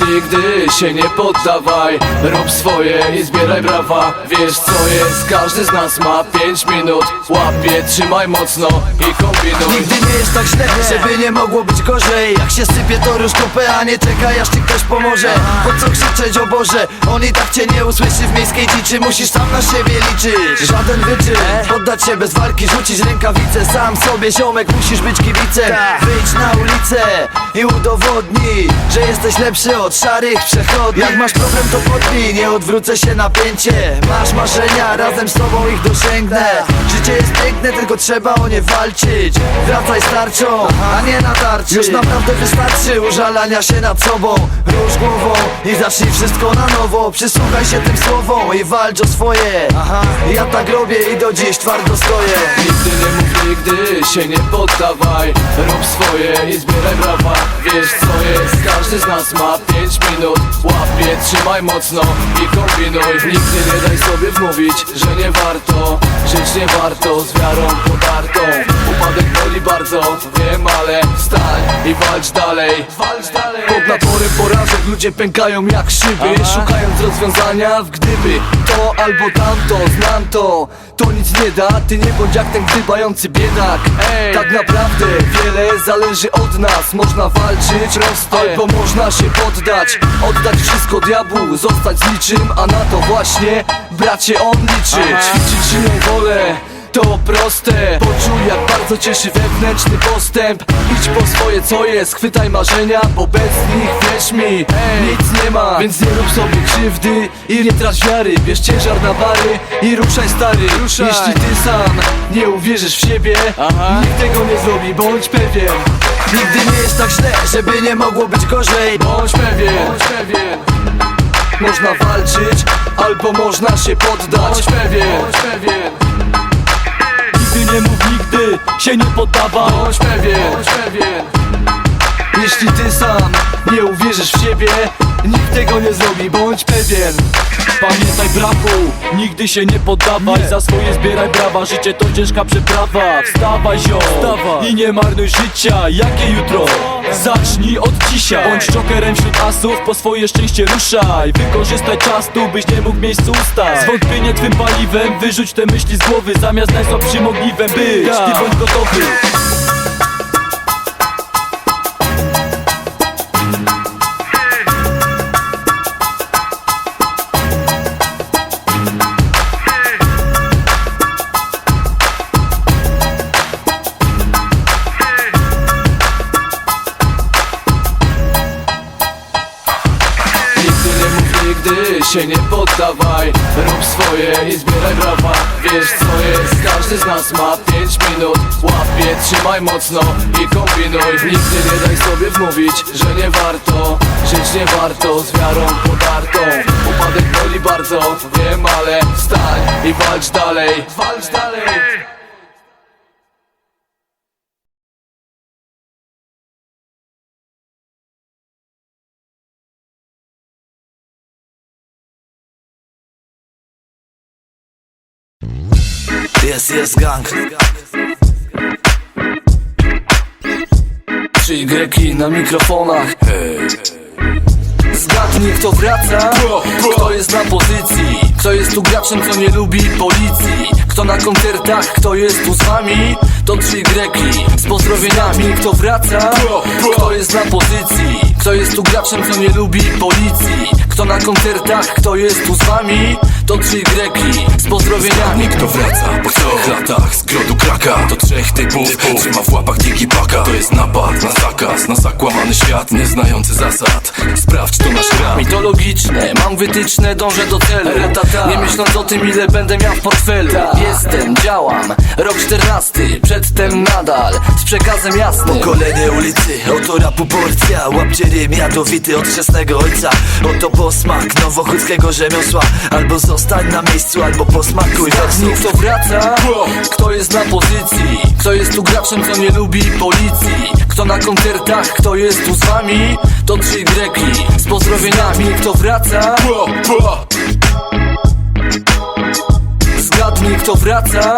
nigdy się nie poddawaj. Rób swoje i zbieraj brawa. Wiesz co jest, każdy z nas ma 5 minut. Łapie, trzymaj mocno i kombinuj. Nigdy nie jest tak źle, żeby nie mogło być gorzej. Jak się sypie to róż kupę, a nie czekaj aż ci ktoś pomoże. Po co krzyczeć o Boże, on i tak cię nie usłyszy w miejskiej dziczy. Musisz sam na siebie liczyć, żaden wyczyn. Poddać się bez walki, rzucić rękawice. Sam sobie ziomek, musisz być kibicem. Wyjdź na ulicę i udowodnij Że jesteś lepszy od szarych przechodni. Jak masz problem to podbij, nie odwrócę się napięcie. Masz marzenia, razem z tobą ich dosięgnę. Życie jest piękne, tylko trzeba o nie walczyć. Wracaj starczą, a nie na tarczy. Już naprawdę wystarczy użalania się nad sobą. Rusz głową i zacznij wszystko na nowo Przysłuchaj się tym słowom i walcz o swoje. Ja tak robię i do dziś twardo stoję. Nigdy nie mów nigdy się nie poddawaj. Rób swoje i zbieraj brawa. Wiesz co jest, każdy z nas ma 5 minut. Łapie, trzymaj mocno i kombinuj. Nigdy nie daj sobie wmówić, że nie warto. Żyć nie warto z wiarą podartą. Upadek boli bardzo, wiem ale wstań i walcz dalej. Walcz dalej. Pod naporem porażek ludzie pękają jak szyby Szukając rozwiązania w gdyby. To albo tamto, znam to. To nic nie da, ty nie bądź jak ten gdybający biedak. Tak naprawdę wiele zależy od nas. Można walczyć, albo można się poddać. Oddać wszystko diabłu, zostać z niczym A na to właśnie, bracie, on liczy Ćwiczyć silną wolę to proste. Poczuj jak bardzo cieszy wewnętrzny postęp. Idź po swoje co jest, chwytaj marzenia Bo bez nich wierz mi, nic nie ma. Więc nie rób sobie krzywdy i nie trać wiary. Bierz ciężar na bary i ruszaj stary. Jeśli ty sam nie uwierzysz w siebie Nikt tego nie zrobi, bądź pewien. Nigdy nie jest tak źle, żeby nie mogło być gorzej. Bądź pewien, bądź pewien. Można walczyć, albo można się poddać. Bądź pewien, bądź pewien nigdy, się nie poddawaj Bądź pewien, bądź pewien. Jeśli ty sam nie uwierzysz w siebie Nikt tego nie zrobi, bądź pewien. Pamiętaj brachu, nigdy się nie poddawaj Za swoje zbieraj brawa, życie to ciężka przeprawa. Wstawaj ziom, Wstawaj. i nie marnuj życia. Jakie jutro? Zacznij od dzisiaj. Bądź jokerem wśród asów, po swoje szczęście ruszaj. Wykorzystaj czas tu, byś nie mógł w miejscu ustać Zwątpienie twym paliwem, wyrzuć te myśli z głowy Zamiast najsłabszym ogniwem być, ty bądź gotowy się nie poddawaj. Rób swoje i zbieraj brawa. Wiesz co jest, każdy z nas ma 5 minut. Łapie, trzymaj mocno i kombinuj. Nigdy nie daj sobie wmówić, że nie warto. Żyć nie warto z wiarą podartą. Upadek boli bardzo, wiem ale wstań i walcz dalej. Walcz dalej Jest, jest gang. Trzy greki na mikrofonach. Zgadnij kto wraca, kto jest na pozycji? Kto jest tu graczem, co nie lubi policji? Kto na koncertach, kto jest tu z wami To trzy greki z pozdrowieniami. Kto wraca, kto jest na pozycji? Kto jest tu graczem, co nie lubi policji Kto na koncertach, kto jest tu z wami? To trzy greki z pozdrowieniami. Kto wraca po trzech latach z grodu kraka? To trzech typów, trzyma w łapach digipaka To jest napad na zakaz, na zakłamany świat Nieznający zasad, sprawdź to nasz rap Mitologiczne, mam wytyczne, dążę do celu. Nie myśląc o tym ile będę miał w portfelu. Jestem, działam, rok 14 Przedtem nadal, z przekazem jasnym. Kolejne ulicy, oto rapu porcja. Łapcie rym jadowity od chrzestnego ojca. Oto posmak nowochódzkiego rzemiosła Albo zostań na miejscu, albo posmakuj wersów kto wraca, kto jest na pozycji? Kto jest tu graczem, co nie lubi policji? Kto na koncertach, kto jest tu z wami? To trzy greki z pozdrowieniami. Kto wraca, zgadnij kto wraca